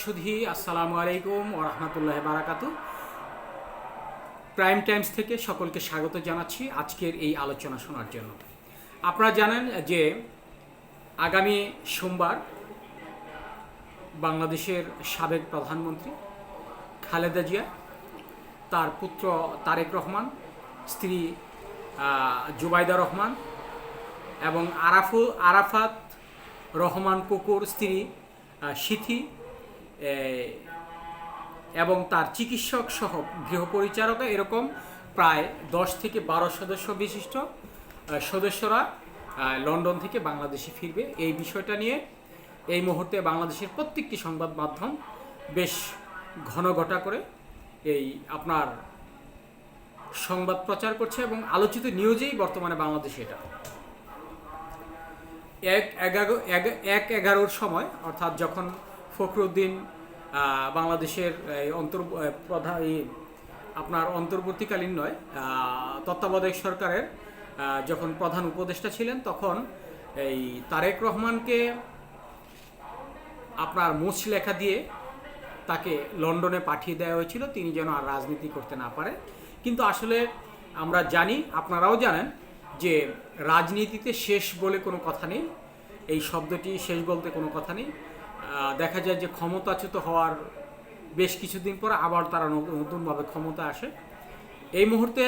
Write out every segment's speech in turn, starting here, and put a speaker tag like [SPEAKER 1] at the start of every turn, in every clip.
[SPEAKER 1] সুধী আসসালামু আলাইকুম ও রহমতুল্লাহ বারাকাতু। প্রাইম টাইমস থেকে সকলকে স্বাগত জানাচ্ছি আজকের এই আলোচনা শোনার জন্য। আপনারা জানেন যে আগামী সোমবার বাংলাদেশের সাবেক প্রধানমন্ত্রী খালেদা জিয়া, তার পুত্র তারেক রহমান, স্ত্রী জুবাইদা রহমান এবং আরাফু, আরাফাত রহমান কুকুর, স্ত্রী সিথি এবং তার চিকিৎসক সহ গৃহপরিচারক এরকম প্রায় দশ থেকে বারো সদস্য বিশিষ্ট সদস্যরা লন্ডন থেকে বাংলাদেশে ফিরবে। এই বিষয়টা নিয়ে এই মুহূর্তে বাংলাদেশের প্রত্যেকটি সংবাদ মাধ্যম বেশ ঘন ঘটা করে এই আপনার সংবাদ প্রচার করছে এবং আলোচিত নিউজেই বর্তমানে বাংলাদেশে এটা। এক এগারো এক এগারোর সময়, অর্থাৎ যখন ফখরুদ্দিন বাংলাদেশের, এই অন্তর প্রধান আপনার অন্তর্বর্তীকালীন নয় তত্ত্বাবধায়ক সরকারের যখন প্রধান উপদেষ্টা ছিলেন তখন এই তারেক রহমানকে আপনার মুছ লেখা দিয়ে তাকে লন্ডনে পাঠিয়ে দেওয়া হয়েছিল। তিনি যেন আর রাজনীতি করতে না পারে। কিন্তু আসলে আমরা জানি, আপনারাও জানেন যে রাজনীতিতে শেষ বলে কোনো কথা নেই। এই শব্দটি শেষ বলতে কোনো কথা নেই। দেখা যায় যে ক্ষমতাচ্যুত হওয়ার বেশ কিছুদিন পর আবার তারা নতুনভাবে ক্ষমতা আসে। এই মুহূর্তে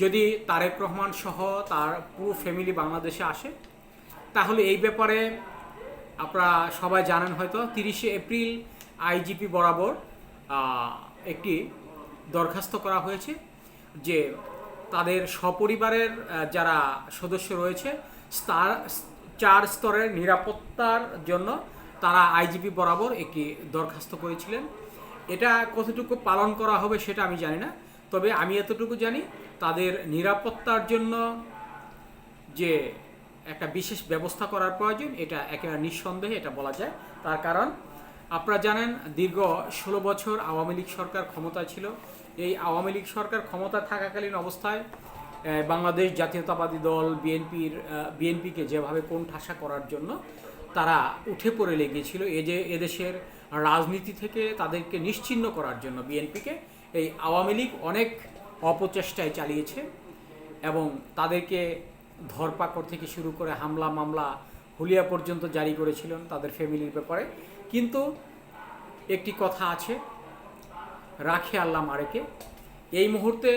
[SPEAKER 1] যদি তারেক রহমান সহ তার পুরো ফ্যামিলি বাংলাদেশে আসে, তাহলে এই ব্যাপারে আপনারা সবাই জানেন হয়তো, তিরিশে এপ্রিল আইজিপি বরাবর একটি দরখাস্ত করা হয়েছে যে তাদের সপরিবারের যারা সদস্য রয়েছে চার স্তরের নিরাপত্তার জন্য তারা আইজিপি বরাবর একটি দরখাস্ত করেছিলেন। এটা কতটুকু পালন করা হবে সেটা আমি জানি না, তবে আমি এতটুকু জানি তাদের নিরাপত্তার জন্য যে একটা বিশেষ ব্যবস্থা করার প্রয়োজন, এটা একেবারে নিঃসন্দেহে এটা বলা যায়। তার কারণ, আপনারা জানেন দীর্ঘ ষোলো বছর আওয়ামী লীগ সরকার ক্ষমতা ছিল। এই আওয়ামী লীগ সরকার ক্ষমতা থাকাকালীন অবস্থায় বাংলাদেশ জাতীয়তাবাদী দল, বিএনপির বিএনপিকে যেভাবে কোণঠাসা করার জন্য তারা উঠে পড়ে লেগেছিল, এ যে এদেশের রাজনীতি থেকে তাদেরকে নিশ্চিহ্ন করার জন্য বিএনপিকে, এই আওয়ামী লীগ অনেক অপচেষ্টায় চালিয়েছে এবং তাদেরকে ধরপাকড় থেকে শুরু করে হামলা, মামলা, হুলিয়া পর্যন্ত জারি করেছিলেন তাদের ফ্যামিলির ব্যাপারে। কিন্তু একটি কথা আছে, রাখে আল্লাহ মারেকে। এই মুহূর্তে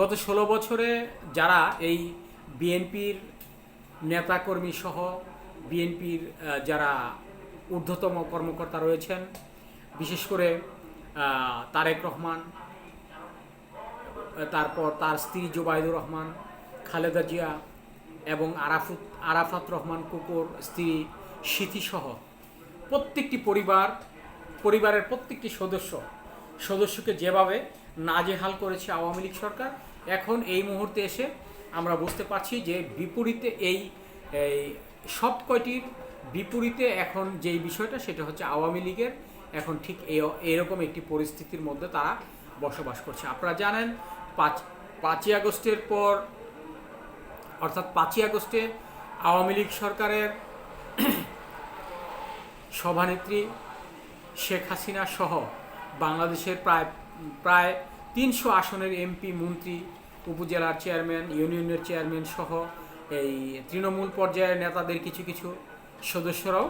[SPEAKER 1] গত ষোলো বছরে যারা এই বিএনপির নেতাকর্মী সহ বিএনপির যারা ঊর্ধ্বতম কর্মকর্তা রয়েছেন, বিশেষ করে তারেক রহমান, তারপর তার স্ত্রী জোবাইদুর রহমান, খালেদা জিয়া এবং আরাফুত, আরাফাত রহমান কুকুর, স্ত্রী স্মৃতিসহ প্রত্যেকটি পরিবার, পরিবারের প্রত্যেকটি সদস্য, সদস্যকে যেভাবে নাজেহাল করেছে আওয়ামী লীগ সরকার। এখন এই মুহূর্তে এসে আমরা বুঝতে পারছি যে বিপরীতে এই সব কয়টির বিপরীতে এখন যেই বিষয়টা সেটা হচ্ছে আওয়ামী লীগের। এখন ঠিক এই এরকম একটি পরিস্থিতির মধ্যে তারা বসবাস করছে। আপনারা জানেন, পাঁচ, পাঁচই আগস্টের পর, অর্থাৎ পাঁচই আগস্টে আওয়ামী লীগ সরকারের সভানেত্রী শেখ হাসিনা সহ বাংলাদেশের প্রায় প্রায় তিনশো আসনের এমপি মন্ত্রী, উপজেলার চেয়ারম্যান ইউনিয়নের চেয়ারম্যান সহ এই তৃণমূল পর্যায়ের নেতাদের কিছু কিছু সদস্যরাও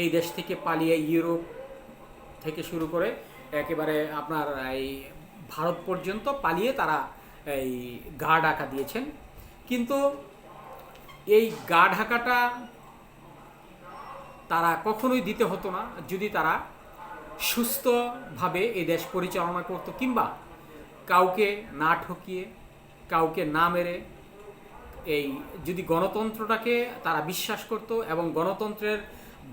[SPEAKER 1] এই দেশ থেকে পালিয়ে ইউরোপ থেকে শুরু করে একেবারে আপনার এই ভারত পর্যন্ত পালিয়ে তারা এই গা ঢাকা দিয়েছেন। কিন্তু এই গা ঢাকাটা তারা কখনোই দিতে হতো না। যদি তারা সুস্থভাবে এই দেশ পরিচালনা করতো কিংবা কাউকে না ঠকিয়ে, কাউকে না মেরে এই যদি গণতন্ত্রটাকে তারা বিশ্বাস করত এবং গণতন্ত্রের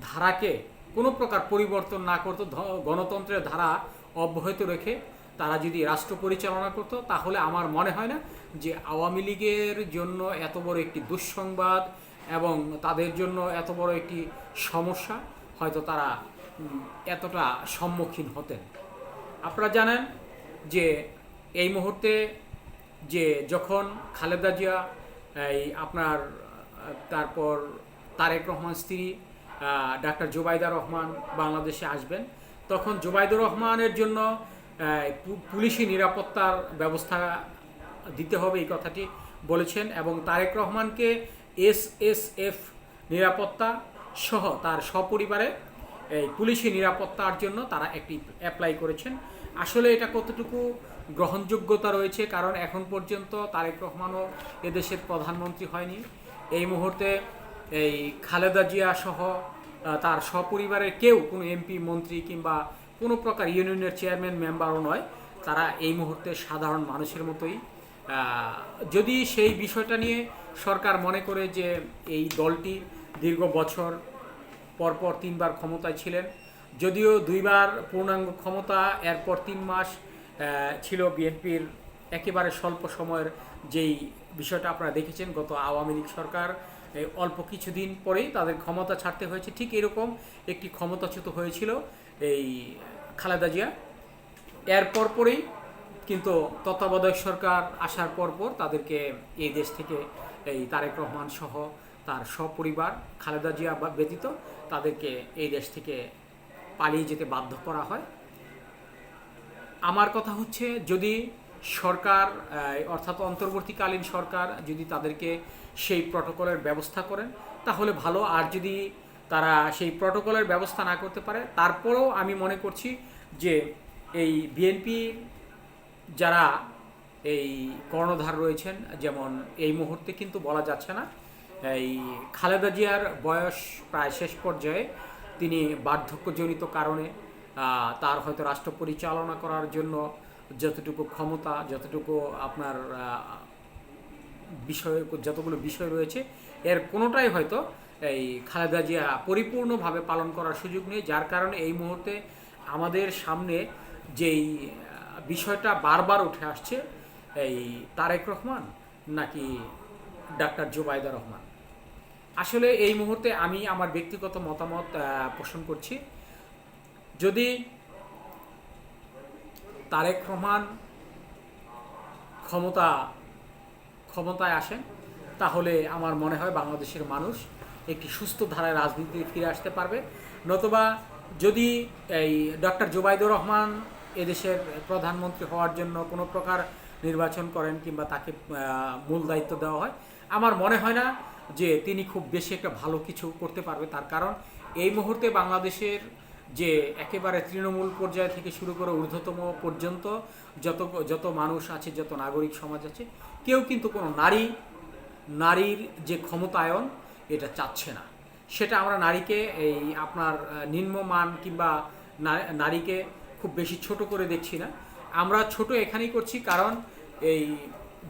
[SPEAKER 1] ধারাকে কোনো প্রকার পরিবর্তন না করতো গণতন্ত্রের ধারা অব্যাহত রেখে তারা যদি রাষ্ট্র পরিচালনা করতো, তাহলে আমার মনে হয় না যে আওয়ামী লীগের জন্য এত বড় একটি দুঃসংবাদ এবং তাদের জন্য এত বড় একটি সমস্যা হয়তো তারা এতটা সম্মুখীন হতেন। আপনারা জানেন যে এই মুহূর্তে যে যখন খালেদা জিয়া, এই আপনার, তারপর তারেক রহমান স্ত্রী ডাক্তার জুবাইদা রহমান বাংলাদেশে আসবেন, তখন জুবাইদুর রহমানের জন্য পুলিশি নিরাপত্তার ব্যবস্থা দিতে হবে এই কথাটি বলেছেন এবং তারেক রহমানকে এস এস এফ নিরাপত্তা সহ তার সপরিবারে এই পুলিশি নিরাপত্তার জন্য তারা একটি অ্যাপ্লাই করেছেন। আসলে এটা কতটুকু গ্রহণযোগ্যতা রয়েছে, কারণ এখন পর্যন্ত তারেক রহমানও এদেশের প্রধানমন্ত্রী হয়নি। এই মুহূর্তে এই খালেদা জিয়া সহ তার সপরিবারের কেউ কোনো এমপি মন্ত্রী কিংবা কোনো প্রকার ইউনিয়নের চেয়ারম্যান মেম্বারও নয়। তারা এই মুহূর্তে সাধারণ মানুষের মতোই। যদি সেই বিষয়টা নিয়ে সরকার মনে করে যে এই দলটি দীর্ঘ বছর পরপর তিনবার ক্ষমতায় ছিলেন। যদিও দুইবার পূর্ণাঙ্গ ক্ষমতা, এরপর তিন মাস ছিল বিএনপির একেবারে স্বল্প সময়ের যেই বিষয়টা আপনারা দেখেছেন, গত আওয়ামী লীগ সরকার অল্প কিছুদিন পরেই তাদের ক্ষমতা ছাড়তে হয়েছে। ঠিক এরকম একটি ক্ষমতাচ্যুত হয়েছিল এই খালেদা জিয়া। এর পরপরই কিন্তু তত্ত্বাবধায়ক সরকার আসার পরপর তাদেরকে এই দেশ থেকে এই তারেক রহমান সহ তার সপরিবার খালেদা জিয়া ব্যতীত তাদেরকে এই দেশ থেকে পালিয়ে যেতে বাধ্য করা হয়। আমার কথা হচ্ছে, যদি সরকার অর্থাৎ অন্তর্বর্তীকালীন সরকার যদি তাদেরকে সেই প্রটোকলের ব্যবস্থা করেন, তাহলে ভালো। আর যদি তারা সেই প্রটোকলের ব্যবস্থা না করতে পারে, তারপরেও আমি মনে করছি যে এই বিএনপি যারা এই কর্ণধার রয়েছেন, যেমন এই মুহূর্তে কিন্তু বলা যাচ্ছে না এই খালেদা জিয়ার বয়স প্রায় শেষ পর্যায়ে তিনি বার্ধক্যজনিত কারণে তার হয়তো রাষ্ট্র পরিচালনা করার জন্য যতটুকু ক্ষমতা, যতটুকু আপনার বিষয়, যতগুলো বিষয় রয়েছে, এর কোনোটাই হয়তো এই খালেদা জিয়া পরিপূর্ণভাবে পালন করার সুযোগ নেই। যার কারণে এই মুহূর্তে আমাদের সামনে যেই বিষয়টা বারবার উঠে আসছে, এই তারেক রহমান নাকি ডাক্তার জুবাইদা রহমান। আসলে এই মুহূর্তে আমি আমার ব্যক্তিগত মতামত পোষণ করছি। যদি তারেক রহমান ক্ষমতা, ক্ষমতায় আসেন, তাহলে আমার মনে হয় বাংলাদেশের মানুষ একটি সুস্থ ধারায় রাজনীতিতে ফিরে আসতে পারবে। নতুবা যদি এই ডক্টর জুবাইদুর রহমান এদেশের প্রধানমন্ত্রী হওয়ার জন্য কোনো প্রকার নির্বাচন করেন কিংবা তাকে মূল দায়িত্ব দেওয়া হয়, আমার মনে হয় না যে তিনি খুব বেশি একটা ভালো কিছু করতে পারবে তার কারণ এই মুহূর্তে বাংলাদেশের যে একেবারে তৃণমূল পর্যায় থেকে শুরু করে ঊর্ধ্বতম পর্যন্ত যত যত মানুষ আছে, যত নাগরিক সমাজ আছে, কেউ কিন্তু কোনো নারী, নারীর যে ক্ষমতায়ন এটা চাচ্ছে না। সেটা আমরা নারীকে এই আপনার নিম্নমান কিংবা নারীকে খুব বেশি ছোট করে দেখছি না। আমরা ছোট এখানেই করছি কারণ এই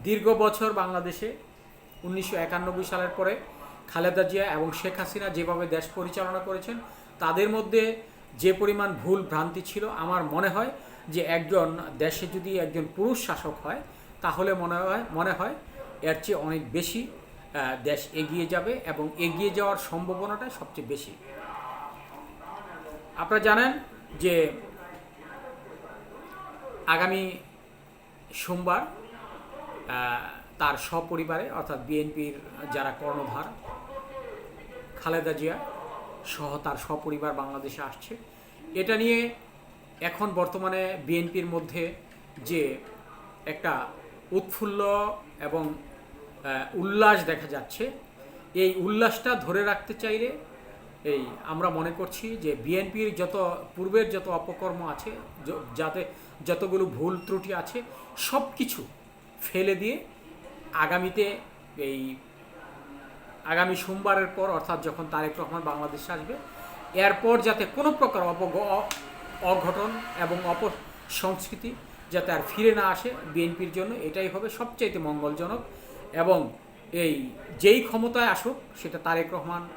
[SPEAKER 1] দীর্ঘ বছর বাংলাদেশে উনিশশো একানব্বই সালের পরে খালেদা জিয়া এবং শেখ হাসিনা যেভাবে দেশ পরিচালনা করেছেন, তাদের মধ্যে যে পরিমাণ ভুল ভ্রান্তি ছিল, আমার মনে হয় যে একজন দেশে যদি একজন পুরুষ শাসক হয়, তাহলে মনে হয় মনে হয় এর চেয়ে অনেক বেশি দেশ এগিয়ে যাবে এবং এগিয়ে যাওয়ার সম্ভাবনাটা সবচেয়ে বেশি। আপনারা জানেন যে আগামী সোমবার তার সপরিবারে, অর্থাৎ বিএনপির যারা কর্ণধার, খালেদা জিয়া সহ তার সপরিবার বাংলাদেশে আসছে। এটা নিয়ে এখন বর্তমানে বিএনপির মধ্যে যে একটা উৎফুল্ল এবং উল্লাস দেখা যাচ্ছে, এই উল্লাসটা ধরে রাখতে চাইলে এই আমরা মনে করছি যে বিএনপির যত পূর্বের যত অপকর্ম আছে যাতে যতগুলো ভুল ত্রুটি আছে সব কিছু ফেলে দিয়ে আগামীতে এই আগামী সোমবারের পর অর্থাৎ যখন তারেক রহমান বাংলাদেশে আসবে, এরপর যাতে কোনো প্রকার অপগ অ- অঘটন এবং অপ সংস্কৃতি যাতে আর ফিরে না আসে বিএনপির জন্য, এটাই হবে সবচাইতে মঙ্গলজনক। এবং এই যেই ক্ষমতায় আসুক, সেটা তারেক রহমান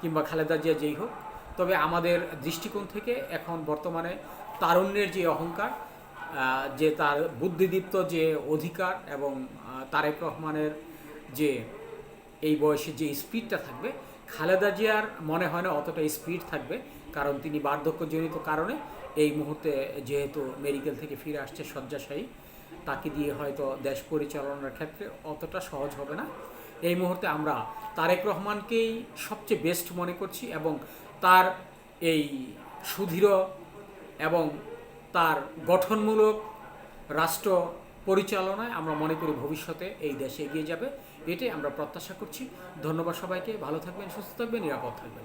[SPEAKER 1] কিংবা খালেদা জিয়া যেই হোক, তবে আমাদের দৃষ্টিকোণ থেকে এখন বর্তমানে তারুণ্যের যে অহংকার যে তার বুদ্ধিদীপ্ত যে অধিকার এবং তারেক রহমানের যে এই বয়সে যে স্পিডটা থাকবে, খালেদা জিয়ার মনে হয় না অতটা স্পিড থাকবে, কারণ তিনি বার্ধক্যজনিত কারণে এই মুহূর্তে যেহেতু মেডিকেল থেকে ফিরে আসছে শয্যাশায়ী, তাকে দিয়ে হয়তো দেশ পরিচালনার ক্ষেত্রে অতটা সহজ হবে না। এই মুহূর্তে আমরা তারেক রহমানকেই সবচেয়ে বেস্ট মনে করছি এবং তার এই সুদৃঢ় এবং তার গঠনমূলক রাষ্ট্র পরিচালনায় আমরা মনে করি ভবিষ্যতে এই দেশে এগিয়ে যাবে, এটাই আমরা প্রত্যাশা করছি। ধন্যবাদ সবাইকে, ভালো থাকবেন, সুস্থ থাকবেন, নিরাপদ থাকবেন।